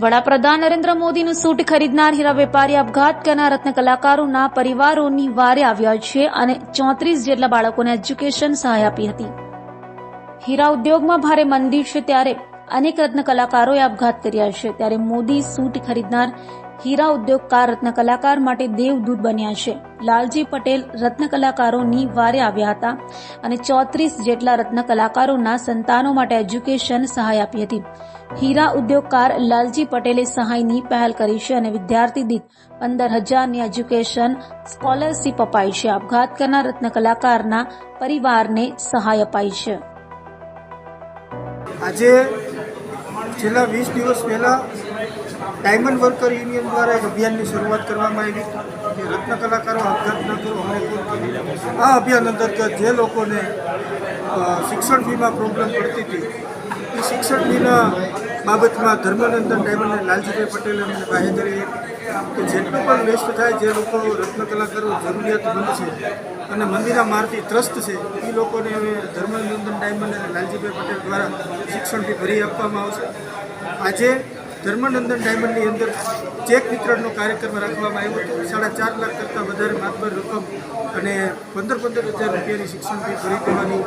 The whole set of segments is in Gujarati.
વડાપ્રધાન નરેન્દ્ર મોદીનું સૂટ ખરીદનાર હીરા વેપારી આપઘાત કરનાર રત્ન કલાકારોના પરિવારોની વારે આવ્યા છે અને ચોત્રીસ જેટલા બાળકોને એજ્યુકેશન સહાય આપી હતી. હીરા ઉદ્યોગમાં ભારે મંદી છે ત્યારે અનેક રત્ન કલાકારોએ આપઘાત કર્યા છે. ત્યારે મોદી સૂટ ખરીદનાર હીરા ઉદ્યોગકાર રત્ન કલાકાર માટે દેવદૂત બન્યા છે. લાલજી પટેલ રત્ન કલાકારોની વારે આવ્યા હતા અને ચોત્રીસ જેટલા રત્ન કલાકારોના સંતાનો માટે એજ્યુકેશન સહાય આપી હતી. હીરા ઉદ્યોગકાર લાલજી પટેલે સહાયની પહેલ કરી છે અને વિદ્યાર્થી દીઠ પંદર હજારની એજ્યુકેશન સ્કોલરશીપ અપાઈ છે. આપઘાત કરનાર રત્ન કલાકારના પરિવારને સહાય અપાઈ છે. આજે છેલ્લા વીસ દિવસ પહેલાં ડાયમંડ વર્કર યુનિયન દ્વારા એક અભિયાનની શરૂઆત કરવામાં આવી. કે રત્ન કલાકારો આપઘાત ન આ અભિયાન અંતર્ગત જે લોકોને શિક્ષણ ફીમાં પ્રોબ્લેમ પડતી હતી, એ શિક્ષણ ફીના બાબતમાં ધર્મનંદન ડાયમંડ અને લાલજીભાઈ પટેલ અને બાહેધરી કે જેટલું પણ વેસ્ટ થાય જે લોકો રત્ન કલાકારો જરૂરિયાતમંદ છે અને મંદિરા મારથી ત્રસ્ત છે, એ લોકોને હવે ધર્મનંદન ડાયમંડ અને લાલજીભાઈ પટેલ દ્વારા શિક્ષણથી ભરી આપવામાં આવશે. આજે ધર્મનંદન ડાયમંડની અંદર ચેક વિતરણનો કાર્યક્રમ રાખવામાં આવ્યો હતો. સાડા ચાર લાખ કરતાં વધારે માતબર રકમ અને પંદર પંદર હજાર રૂપિયાની શિક્ષણ ફી ભરી દેવાની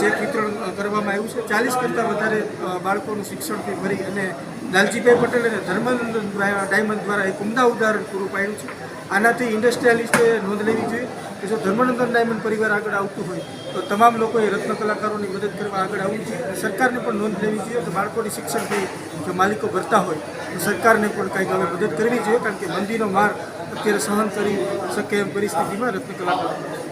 ચેક વિતરણ કરવામાં આવ્યું છે. ચાલીસ કરતાં વધારે બાળકોનું શિક્ષણ ફી ભરી અને લાલજીભાઈ પટેલ અને ધર્માનંદ ડાયમંડ દ્વારા એક ઉમદા ઉદાહરણ પૂરું પાડ્યું છે. આનાથી ઇન્ડસ્ટ્રીયાલિસ્ટે નોંધ લેવી જોઈએ કે જો ધર્માનંદન ડાયમંડ પરિવાર આગળ આવતું હોય, તો તમામ લોકોએ રત્ન કલાકારોની મદદ કરવા આગળ આવવું જોઈએ. સરકારને પણ નોંધ લેવી જોઈએ કે બાળકોની શિક્ષણ ફી જો માલિકો ભરતા હોય, તો સરકારને પણ કંઈક હવે મદદ કરવી જોઈએ, કારણ કે મંદીનો માર અત્યારે સહન કરી શકે એમ પરિસ્થિતિમાં રત્ન કલાકારો.